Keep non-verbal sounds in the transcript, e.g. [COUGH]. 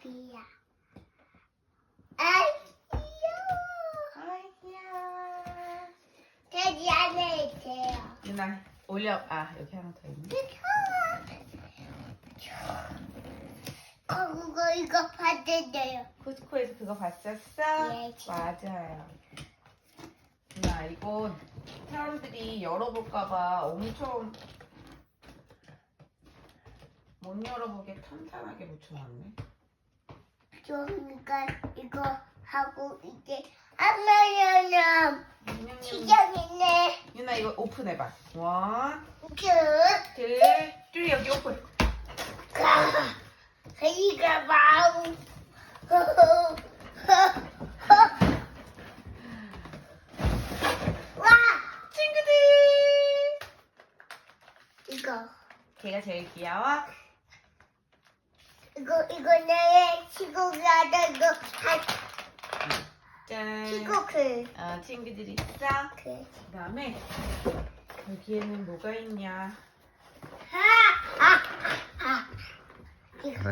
비야. 아이 귀여워. 아이 귀여워. 돼지 안에 있어요. 누나 올려. 아 여기 하나 더 있네. 어, 그거 이거 받으세요. 쿠스코에서 그거 봤었어? 예, 맞아요. 누나 이거 사람들이 열어볼까봐 엄청 못 열어보게 탄탄하게 붙여놨네. 그러니까 이거 하고 이제 하면은 냠냠냠. 시작이네. 유나 이거 오픈해봐. 원, 끝. 둘, 둘 여기 오픈. 가. 이가 마음. [LAUGHS] 와 친구들. 이거 걔가 제일 귀여워. 이거 이거 내 친구가 거한 짠. 친구들. 어, 친구들 있어. 그. 그 다음에 여기에는 뭐가 있냐?